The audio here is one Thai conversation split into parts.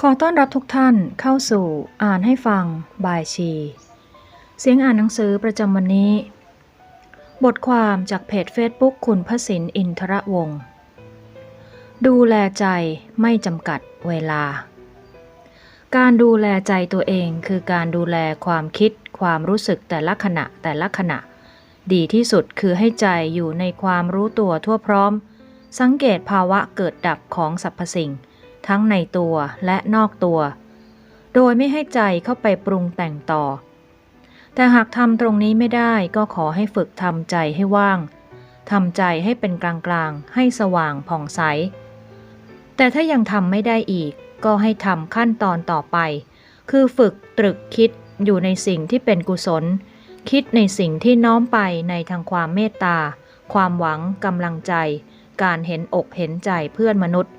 ขอต้อนรับทุกท่านเข้าสู่อ่านให้ฟังบายชี เสียงอ่านหนังสือประจำวันนี้ บทความจากเพจ Facebook คุณพสินอินทระวงศ์ดูแลใจไม่จำกัดเวลา การดูแลใจตัวเองคือการดูแลความคิดความรู้สึกแต่ละขณะแต่ละขณะ ดีที่สุดคือให้ใจอยู่ในความรู้ตัวทั่วพร้อม สังเกตภาวะเกิดดับของสรรพสิ่ง ทั้งในตัวและนอกตัว โดยไม่ให้ใจเข้าไปปรุงแต่งต่อ แต่หากทำตรงนี้ไม่ได้ก็ขอให้ฝึกทำใจให้ว่างทำใจให้เป็นกลางๆ ให้สว่างผ่องใส แต่ถ้ายังทำไม่ได้อีก ก็ให้ทำขั้นตอนต่อไป คือฝึกตรึกคิดอยู่ในสิ่งที่เป็นกุศล คิดในสิ่งที่น้อมไปในทางความเมตตา ความหวังกำลังใจ การเห็นอกเห็นใจเพื่อนมนุษย์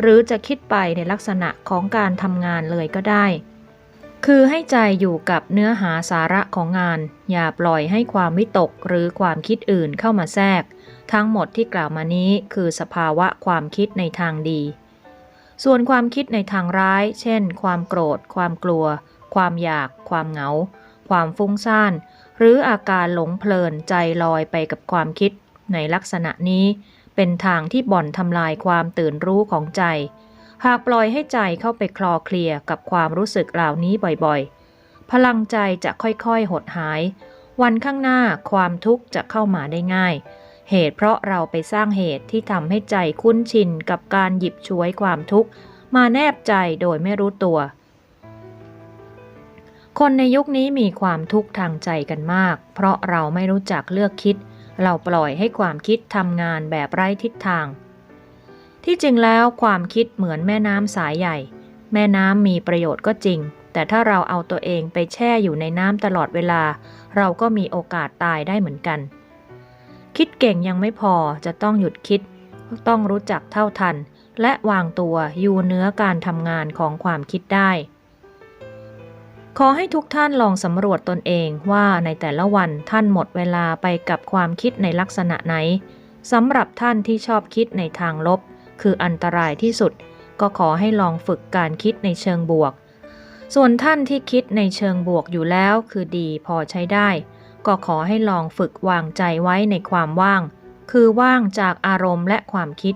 หรือจะคิดไปในลักษณะของการทำงานเลยก็ได้ คือให้ใจอยู่กับเนื้อหาสาระของงาน อย่าปล่อยให้ความวิตกหรือความคิดอื่นเข้ามาแทรก ทั้งหมดที่กล่าวมานี้คือสภาวะความคิดในทางดี ส่วนความคิดในทางร้าย เช่น ความโกรธ ความกลัว ความอยาก ความเหงา ความฟุ้งซ่าน หรืออาการหลงเพลินใจลอยไปกับความคิดในลักษณะนี้ เป็นทางที่บ่อนทำลายความตื่นรู้ของใจ หากปล่อยให้ใจเข้าไปคลอเคลียกับความรู้สึกเหล่านี้บ่อยๆ พลังใจจะค่อยๆ หดหาย วันข้างหน้าความทุกข์จะเข้ามาได้ง่าย เหตุเพราะเราไปสร้างเหตุที่ทำให้ใจคุ้นชินกับการหยิบฉวยความทุกข์ มาแนบใจโดยไม่รู้ตัว คนในยุคนี้มีความทุกข์ทางใจกันมาก เพราะเราไม่รู้จักเลือกคิด เราปล่อยให้ความคิดทำงานแบบไร้ทิศทาง ที่จริงแล้วความคิดเหมือนแม่น้ำสายใหญ่ แม่น้ำมีประโยชน์ก็จริง แต่ถ้าเราเอาตัวเองไปแช่อยู่ในน้ำตลอดเวลา เราก็มีโอกาสตายได้เหมือนกัน คิดเก่งยังไม่พอจะต้องหยุดคิด ต้องรู้จักเท่าทัน และวางตัวอยู่เหนือการทำงานของความคิดได้ ขอให้ทุกท่านลองสำรวจตนเองว่าในแต่ละวันท่านหมดเวลาไปกับความคิดในลักษณะไหนสำหรับท่านที่ชอบคิดในทางลบ คืออันตรายที่สุด ก็ขอให้ลองฝึกการคิดในเชิงบวก ส่วนท่านที่คิดในเชิงบวกอยู่แล้วคือดีพอใช้ได้ ก็ขอให้ลองฝึกวางใจไว้ในความว่าง คือว่างจากอารมณ์และความคิด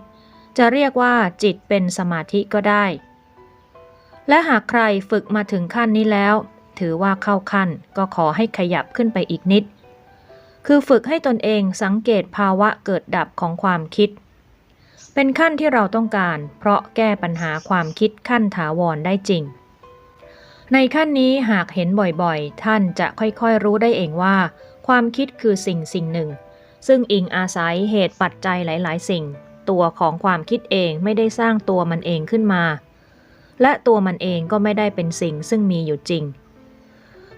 จะเรียกว่าจิตเป็นสมาธิก็ได้ และหากใครฝึกมาถึงขั้นนี้แล้ว ถือว่าเข้าขั้นก็ขอให้ขยับขึ้นไปอีกนิด คือฝึกให้ตนเองสังเกตภาวะเกิดดับของความคิด เป็นขั้นที่เราต้องการ เพราะแก้ปัญหาความคิดขั้นถาวรได้จริง ในขั้นนี้หากเห็นบ่อยๆ ท่านจะค่อยๆรู้ได้เองว่า ความคิดคือสิ่งสิ่งหนึ่ง ซึ่งอิงอาศัยเหตุปัจจัยหลาย ๆ สิ่ง ตัวของความคิดเองไม่ได้สร้างตัวมันเองขึ้นมา และตัวมันเองก็ไม่ได้เป็นสิ่งซึ่งมีอยู่จริง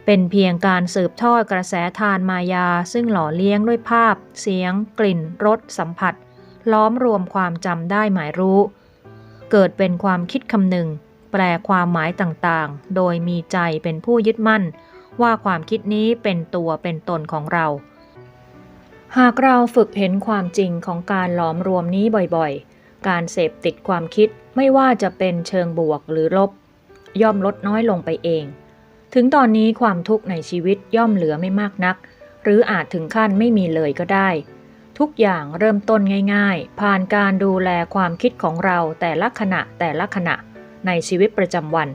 เป็นเพียงการสืบทอดกระแสทานมายาซึ่งหล่อเลี้ยงด้วยภาพ เสียง กลิ่น รส สัมผัส ล้อมรวมความจำได้หมายรู้ เกิดเป็นความคิดคำหนึ่ง แปลความหมายต่างๆ โดยมีใจเป็นผู้ยึดมั่น ว่าความคิดนี้เป็นตัวเป็นตนของเรา หากเราฝึกเห็นความจริงของการหลอมรวมนี้บ่อยๆ การเสพติดความคิดไม่ว่าจะเป็นเชิงบวกหรือลบ ย่อมลดน้อยลงไปเอง ถึงตอนนี้ความทุกข์ในชีวิตย่อมเหลือไม่มากนัก หรืออาจถึงขั้นไม่มีเลยก็ได้ ทุกอย่างเริ่มต้นง่าย ๆ ผ่านการดูแลความคิดของเราแต่ละขณะแต่ละขณะในชีวิตประจำวัน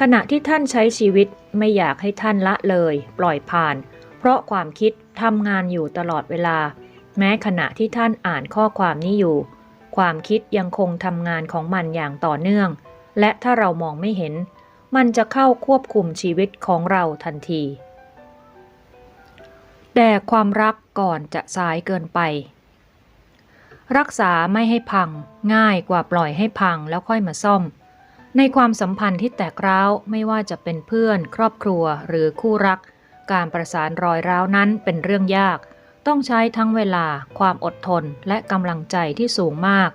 ขณะที่ท่านใช้ชีวิตไม่อยากให้ท่านละเลย ปล่อยผ่าน เพราะความคิดทำงานอยู่ตลอดเวลา แม้ขณะที่ท่านอ่านข้อความนี้อยู่ ความคิดยังคงทำงานของมันอย่างต่อเนื่อง และถ้าเรามองไม่เห็น มันจะเข้าควบคุมชีวิตของเราทันทีแต่ความรักก่อนจะสายเกินไป รักษาไม่ให้พังง่ายกว่าปล่อยให้พังแล้วค่อยมาซ่อม ในความสัมพันธ์ที่แตกร้าวไม่ว่าจะเป็นเพื่อน ครอบครัวหรือคู่รัก การประสานรอยร้าวนั้นเป็นเรื่องยาก ต้องใช้ทั้งเวลา ความอดทนและกำลังใจที่สูงมาก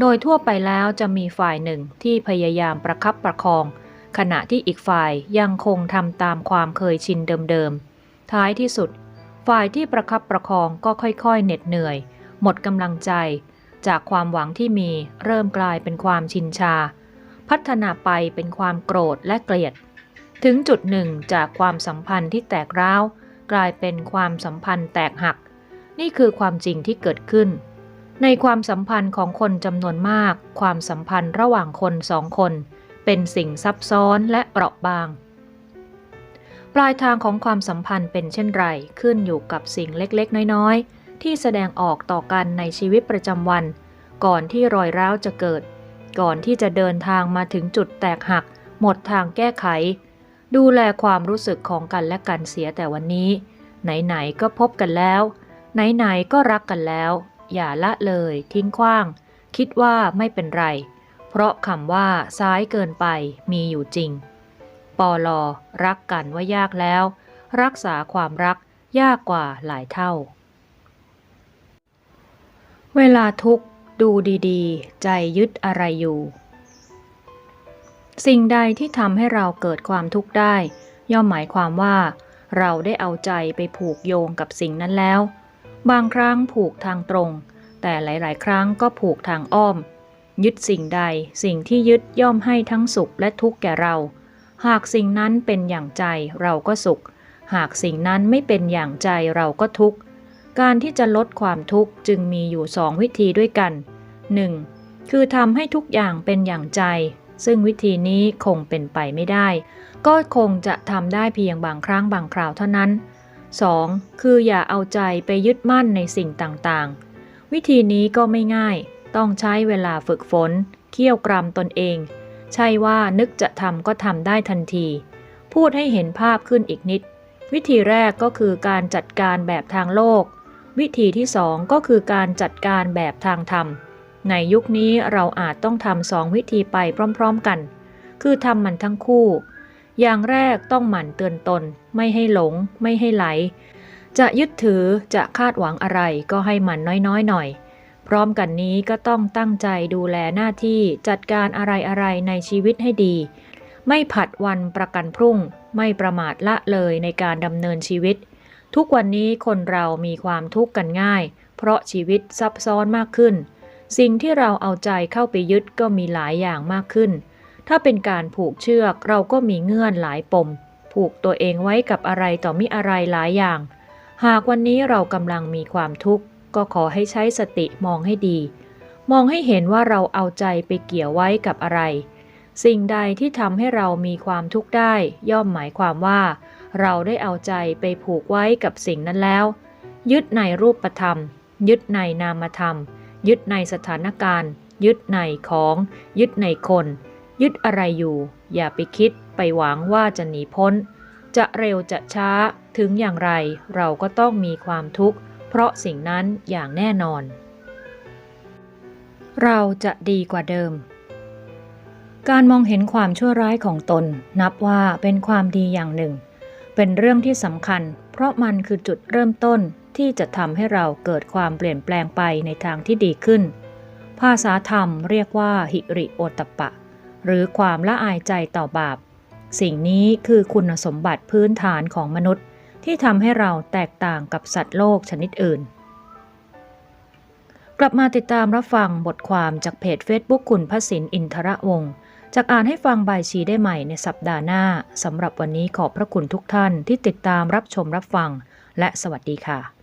โดยทั่วไปแล้วจะมีฝ่ายหนึ่งที่พยายามประคับประคอง ขณะที่อีกฝ่ายยังคงทำตามความเคยชินเดิมๆ ท้ายที่สุด ฝ่ายที่ประคับประคองก็ค่อยๆเหน็ดเหนื่อย หมดกำลังใจ จากความหวังที่มีเริ่มกลายเป็นความชินชา พัฒนาไปเป็นความโกรธและเกลียด ถึงจุดหนึ่งจากความสัมพันธ์ที่แตกร้าว กลายเป็นความสัมพันธ์แตกหัก นี่คือความจริงที่เกิดขึ้น ในความสัมพันธ์ของคนจำนวนมาก ความสัมพันธ์ระหว่างคนสองคน เป็นสิ่งซับซ้อนและเปราะบาง ปลายทางของความสัมพันธ์เป็นเช่นไรขึ้นอยู่กับสิ่งเล็กๆ น้อยๆ ที่แสดงออกต่อกันในชีวิตประจำวัน ก่อนที่รอยร้าวจะเกิด ก่อนที่จะเดินทางมาถึงจุดแตกหัก หมดทางแก้ไข ดูแลความรู้สึกของกันและกันเสียแต่วันนี้ ไหนๆก็พบกันแล้ว ไหนๆก็รักกันแล้ว อย่าละเลยทิ้งขว้าง คิดว่าไม่เป็นไร เพราะคำว่าซ้ายเกินไปมีอยู่จริง ปอลอรักกันว่ายากแล้ว รักษาความรักยากกว่าหลายเท่า เวลาทุกข์ดูดีๆ ใจยึดอะไรอยู่ สิ่งใดที่ทำให้เราเกิดความทุกข์ได้ ย่อมหมายความว่า เราได้เอาใจไปผูกโยงกับสิ่งนั้นแล้ว บางครั้งผูกทางตรง แต่หลาย ๆ ครั้งก็ผูกทางอ้อม ยึดสิ่งใดสิ่งที่ยึดย่อมให้ทั้งสุขและทุกข์แก่เรา หากสิ่งนั้นเป็นอย่างใจเราก็สุข หากสิ่งนั้นไม่เป็นอย่างใจเราก็ทุกข์การที่จะลดความทุกข์จึงมีอยู่สองวิธีด้วยกัน 1. คือทำให้ทุกอย่างเป็นอย่างใจ ซึ่งวิธีนี้คงเป็นไปไม่ได้ ก็คงจะทำได้เพียงบางครั้งบางคราวเท่านั้น 2. คืออย่าเอาใจไปยึดมั่นในสิ่งต่างๆ วิธีนี้ก็ไม่ง่าย ต้องใช้เวลาฝึกฝน เคี่ยวกรำตนเอง ใช่ว่านึกจะทำก็ทำได้ทันที พูดให้เห็นภาพขึ้นอีกนิด วิธีแรกก็คือการจัดการแบบทางโลก วิธีที่สองก็คือการจัดการแบบทางธรรม ในยุคนี้เราอาจต้องทำสองวิธีไปพร้อมๆกัน คือทำมันทั้งคู่ อย่างแรกต้องหมั่นเตือนตน ไม่ให้หลง ไม่ให้ไหล จะยึดถือจะคาดหวังอะไรก็ให้มันน้อยๆหน่อย พร้อมกันนี้ก็ต้องตั้งใจดูแลหน้าที่จัดการอะไรๆในชีวิตให้ดี ไม่ผัดวันประกันพรุ่ง ไม่ประมาทละเลยในการดำเนินชีวิต ทุกวันนี้คนเรามีความทุกข์กันง่าย เพราะชีวิตซับซ้อนมากขึ้น สิ่งที่เราเอาใจเข้าไปยึดก็มีหลายอย่างมากขึ้น ถ้าเป็นการผูกเชือกเราก็มีเงื่อนหลายปม ผูกตัวเองไว้กับอะไรต่อมิอะไรหลายอย่าง หากวันนี้เรากำลังมีความทุกข์ ก็ขอให้ใช้สติมองให้ดี มองให้เห็นว่าเราเอาใจไปเกี่ยวไว้กับอะไร สิ่งใดที่ทำให้เรามีความทุกข์ได้ ย่อมหมายความว่า เราได้เอาใจไปผูกไว้กับสิ่งนั้นแล้ว ยึดในรูปธรรม ยึดในนามธรรม ยึดในสถานการณ์ ยึดในของ ยึดในคน ยึดอะไรอยู่ อย่าไปคิดไปหวังว่าจะหนีพ้น จะเร็วจะช้าถึงอย่างไรเราก็ต้องมีความทุกข์ เพราะสิ่งนั้นอย่างแน่นอน เราจะดีกว่าเดิม การมองเห็นความชั่วร้ายของตน นับว่าเป็นความดีอย่างหนึ่ง เป็นเรื่องที่สำคัญ เพราะมันคือจุดเริ่มต้น ที่จะทำให้เราเกิดความเปลี่ยนแปลงไปในทางที่ดีขึ้น ภาษาธรรมเรียกว่าหิริโอตปปะ หรือความละอายใจต่อบาป สิ่งนี้คือคุณสมบัติพื้นฐานของมนุษย์ ที่ทำให้เราแตกต่างกับสัตว์โลกชนิดอื่น กลับมาติดตามรับฟังบทความจากเพจ Facebook คุณพระสินอินทระวงศ์จากอ่านให้ฟังบายชีได้ใหม่ในสัปดาห์หน้า สำหรับวันนี้ขอบพระคุณทุกท่านที่ติดตามรับชมรับฟัง และสวัสดีค่ะ